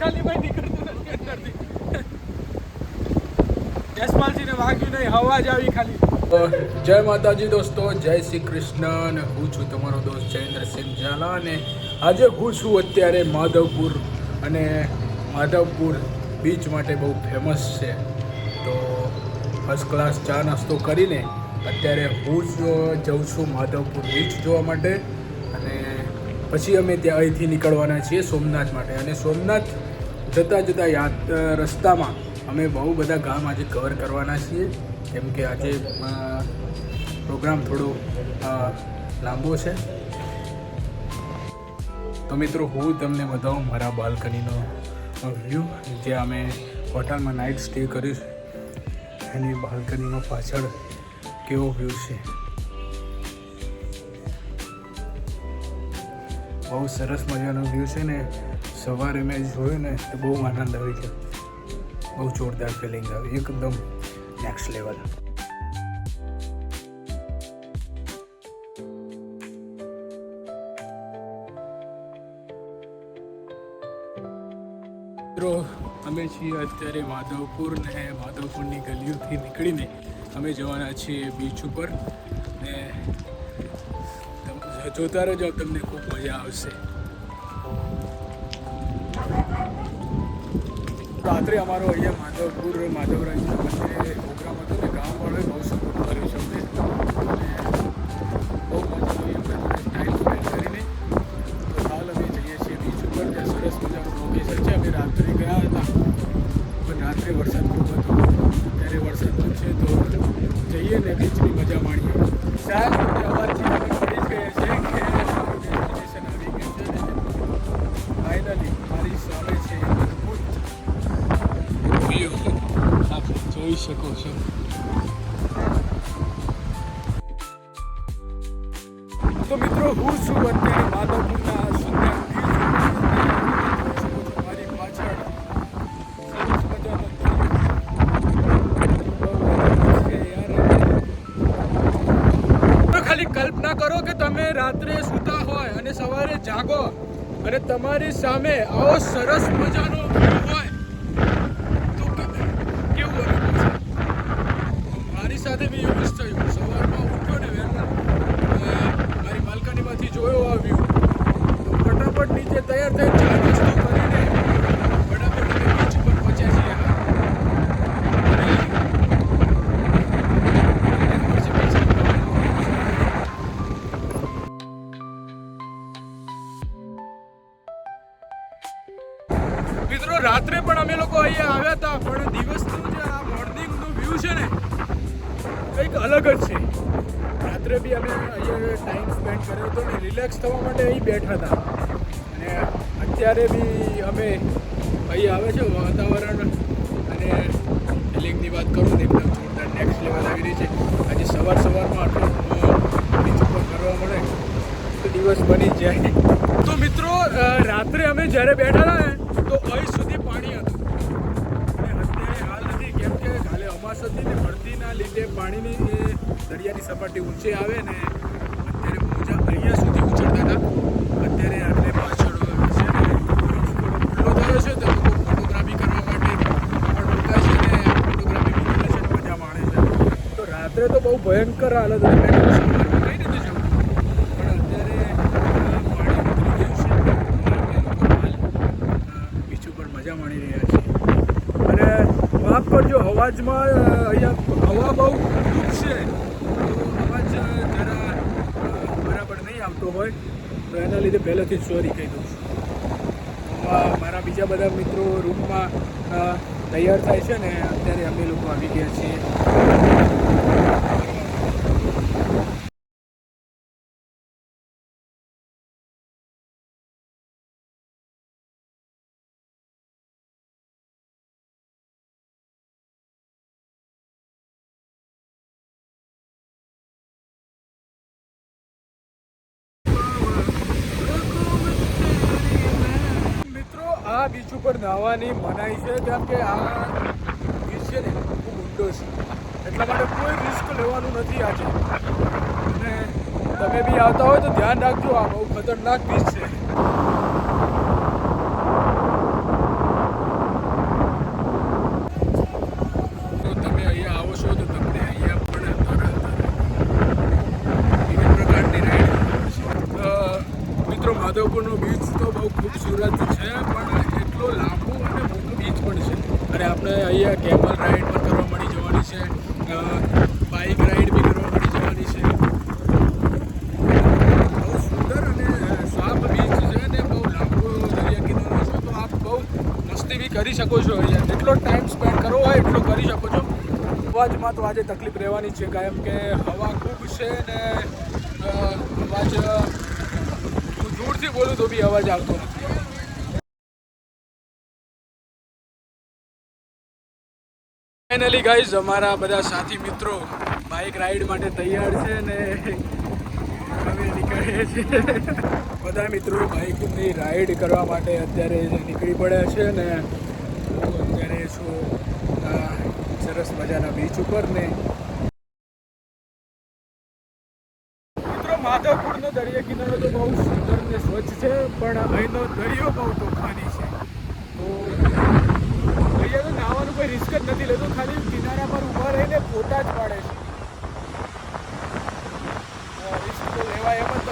ખાલી ભાઈ નીકળતું નથી અંદરથી. વાગ્યું નહીં, હવા આવી ખાલી. જય માતાજી દોસ્તો, જય શ્રી કૃષ્ણ અને હું છું તમારો દોસ્ત જયેન્દ્રસિંહ ઝાલા અને આજે હું છું અત્યારે માધવપુર અને માધવપુર બીચ માટે બહુ ફેમસ છે. તો ફર્સ્ટ ક્લાસ ચા નાસ્તો કરીને અત્યારે હું જઉં છું માધવપુર બીચ જોવા માટે અને પછી અમે ત્યાં અહીંથી નીકળવાના છીએ સોમનાથ માટે. અને સોમનાથ જતાં જતાં યાદ રસ્તામાં અમે બહુ બધા ગામ આજે કવર કરવાના છીએ. કેમ કે આજે પ્રોગ્રામ થોડો લાંબો છે. તો મિત્રો, હું તમને બતાવું મારા બાલ્કનીનો વ્યૂ જે અમે હોટલમાં નાઇટ સ્ટે કર્યું એની બાલ્કનીનો પાછળ કેવો વ્યૂ છે. બહુ સરસ મજાનો વ્યૂ છે ને. સવારે મેં જોયું ને, તો બહુ આનંદ આવી ગયો. બહુ જોરદાર ફિલિંગ આવી, એકદમ નેક્સ્ટ લેવલ મિત્રો, અમે છીએ અત્યારે માધવપુર ને માધવપુરની ગલીઓથી નીકળીને અમે જવાના છીએ બીચ ઉપર. ને જોતા રહેજો, તમને ખૂબ મજા આવશે. રાત્રે અમારો અહીંયા માધવપુર માધવરાજના મંદિરે પ્રોગ્રામ હતો ને ગામવાળાએ બહુ સપોર્ટ કર્યો છે અમને. બહુ મજા કરીને. તો હાલ અમે જઈએ છીએ બીચ ઉપર, ત્યાં સરસ મજાનું લોકેશન છે. અમે રાત્રે ગયા હતા, પણ રાત્રે વરસાદ ખૂબ હતો. ત્યારે વરસાદ પણ છે, તો જઈએ ને જોઈ શકો છો. તો મિત્રો, હું છું અત્યારે માધવપુરના કલ્પના કરો કે તમે રાત્રે સૂતા હોય અને સવારે જાગો અને તમારી સામે આવો સરસ મજાનો વ્યૂ હોય તો કે- કેવું અનુભવ છે મારી સાથે એવું થયું સવારમાં ઉઠ્યો ને વહેલા મારી બાલ્કનીમાંથી જોયો આ વ્યૂ ફટાફટ નીચે તૈયાર થઈ ચા નાસ્તો કરીને રાત્રે પણ અમે લોકો અહીંયા આવ્યા હતા, પણ કંઈક અલગ જ છે. રાત્રે બી અમે અહીંયા ટાઈમ સ્પેન્ડ કર્યો હતો ને રિલેક્સ થવા માટે અહીં બેઠા હતા. અને અત્યારે બી અમે અહીં આવે છે વાતાવરણ. અને ફિલિંગની વાત કરું ને એકદમ જોરદાર નેક્સ્ટ લેવલ આવી રહી છે. આજે સવાર સવારમાં આટલો બીજું કરવા મળે, તો દિવસ બની જાય. તો મિત્રો રાત્રે અમે જ્યારે બેઠા હતા ને, તો અહીં અમાસ હતી ભરતીના લીધે પાણીની એ દરિયાની સપાટી ઊંચે આવે ને અત્યારે મોજા અહીંયા સુધી ઉછળતા હતા. અત્યારે આપણે પાછળ છે ને ખુલ્લો થયો છે તો લોકો ફોટોગ્રાફી કરવા માટે પણ રોકાય છે ને ફોટોગ્રાફી મજા માણે છે. તો રાત્રે તો બહુ ભયંકર હાલત હતી મેં કીધું સવારમાં કઈ રીતે જવું પણ અત્યારે અ, પાણી ઉતરી ગયું છે એટલે લોકો હાલ અ, બીચ ઉપર મજા માણી રહ્યા છે અને માફ કરજો અવાજમાં અહીંયા હવા બહુ દુઃખ છે. તો અવાજ જરા બરાબર નહીં આવતો હોય, તો એના લીધે પહેલેથી જ સોરી કહી દઉં છું. મારા બીજા બધા મિત્રો રૂમમાં તૈયાર થાય છે ને, અત્યારે અમે લોકો આવી ગયા છીએ. આ બીચ ઉપર નાહવાની મનાઈ છે, કેમ કે આ બીચ છે ને ખૂબ ઊંડો છે. એટલા માટે કોઈ રિસ્ક લેવાનું નથી આજે. અને તમે બી આવતા હોય તો ધ્યાન રાખજો, આ બહુ ખતરનાક બીચ છે ખૂબસૂરત છે પણ એટલો લાંબો અને મોટો બીચ પણ છે અને આપણે અહીંયા કેમલ રાઈડ પણ કરવા મળી જવાની છે. બાઇક રાઈડ બી કરવા મળી જવાની છે. બહુ સુંદર અને સાફ બીચ છે ને, બહુ લાંબો દરિયા કિનારો છે, તો આપ બહુ મસ્તી બી કરી શકો છો અહીંયા. જેટલો ટાઈમ સ્પેન્ડ કરવો હોય, એટલો કરી શકો છો. અવાજમાં તો આજે તકલીફ રહેવાની છે કારણ કે હવા ખૂબ છે ને અવાજ હું દૂરથી બોલું તો બી અવાજ આવતો નથી. ફાઇનલી ગાઈઝ અમારા બધા સાથી મિત્રો બાઇક રાઈડ માટે તૈયાર છે ને હવે નીકળીએ છીએ. બધા મિત્રો બાઇકની રાઈડ કરવા માટે અત્યારે નીકળી પડ્યા છે ને હું અત્યારે છું સરસ મજાના બીચ ઉપર ને. મિત્રો, માધવપુરનો દરિયા કિનારો તો બહુ સુંદર ને સ્વચ્છ છે, પણ અહીંનો દરિયો બહુ તોફાની છે. તો કોઈ રિસ્ક જ નથી લેતું, ખાલી કિનારા પર ઊભા રહીને ફોટા જ પાડે છે. રિસ્ક તો લેવાય એમ જ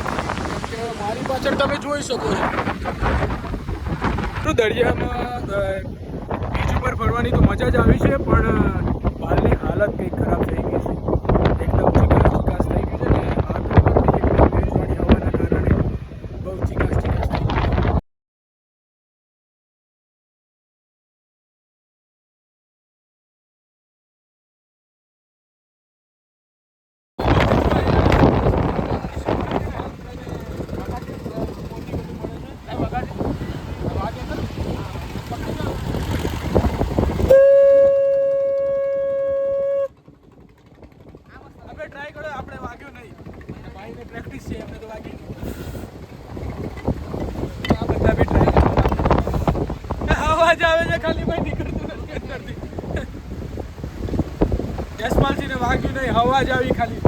કે મારી પાછળ તમે જોઈ શકો છો. તો દરિયામાં બીચ ઉપર ફરવાની તો મજા જ આવી છે, પણ હાલની હાલત કંઈક ખરાબ થઈ ગઈ છે એકદમ ચીકાસ ચીકાસ થઈ ગયું છે ને હાથ ઉપરથી એકદમ ભેજવાળી હવાના કારણે બહુ ચીકાસ ચીકાસ થઈ ગઈ છે આપણે ટ્રાય કરો આપણે વાગ્યું નહીં ભાઈને પ્રેક્ટિસ છે એમને તો વાગી આ બધા બી ટ્રાય કરો અવાજ આવે છે ખાલી ભાઈ નીકળતું નથી અંદરથી યશપાલસિંહને વાગ્યું નહીં અવાજ આવી ખાલી.